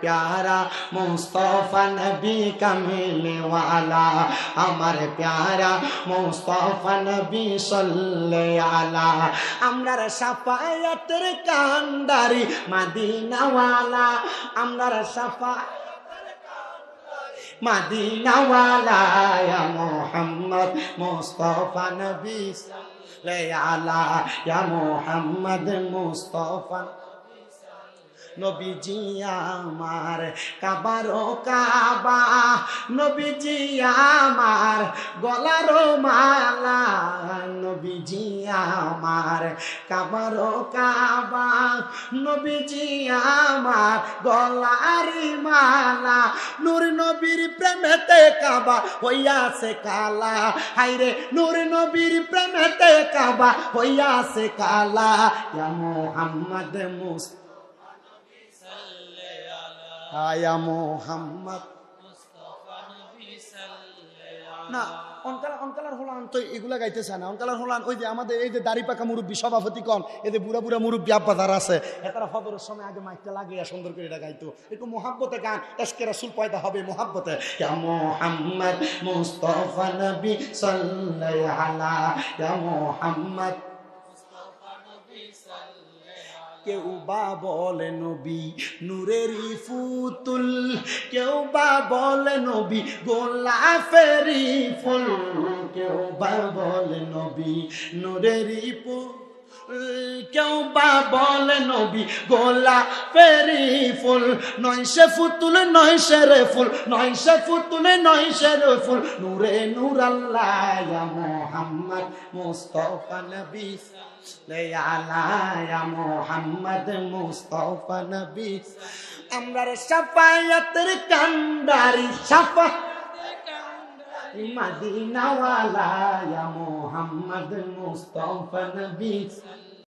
প্যারা মুস্তফা নবী কামিলে ওয়ালা। আমার প্যারা মুস্তফা নবী সাল্লে আলা। আমরার সাফায়াতের কান্ডারি মাদিনাওয়ালা। আমরার সাফা মাদিনাওয়ালা। মুহাম্মদ মুস্তফা নবী সাল্লে আলা। মুহাম্মদ মুস্তফা নবীজি আমার, কাবারো কাবা। নবীজি আমার, গলারো মালা। নবীজি আমার, কাবারো কাবা। নবীজি আমার, গলারি মালা। নূর নবীর প্রেমেতে কাবা হইয়াছে কালা। হাইরে নূর নবীর প্রেমেতে কাবা হইয়াছে কালা। মুহাম্মদ মুস্তাফা আয়া মোহাম্মদ। না অনকালার অনকালার হলান তো এগুলা গাইতেছে না। অনকালার হলান, ওই যে আমাদের এই যে দাড়ি পাকা মুরব্বী সভাপতি কন, এই যে বুড়া বুড়া মুরব্বী আব্বা যারা আছে এতারা ফদরের সময় আগে মাইকটা লাগিয়ে সুন্দর করে এটা গাইতো। একটু মোহাব্বতে গান, এসকে রাসুল পয়দা হবে মোহাব্বতে। ইয়া মোহাম্মদ মুস্তফা নবী সাল্লাল্লাহু আলা ইয়া মোহাম্মদ কেউ বা বলে নবী নূরেরই ফুতুল। কেউ বা বলে নবী গোলাপেরই ফুল। কেউ বা বলে নবী নূরেরই ফুল কেউ বা বলে নবী গোলা পেরি ফুল। নয় সে ফুতুল নয় সে রে ফুল। নয় সে ফুতুলে নয় সে রে ফুল। নূরে নূর আল্লাহ মোহাম্মদ মুস্তফা নবী। লে মোহাম্মদ মুস্তফা নবী। আমরা সাফায়াতের কান্ডারি সাফা মদিনাওয়ালা মোহাম্মদ মুস্তফা নবী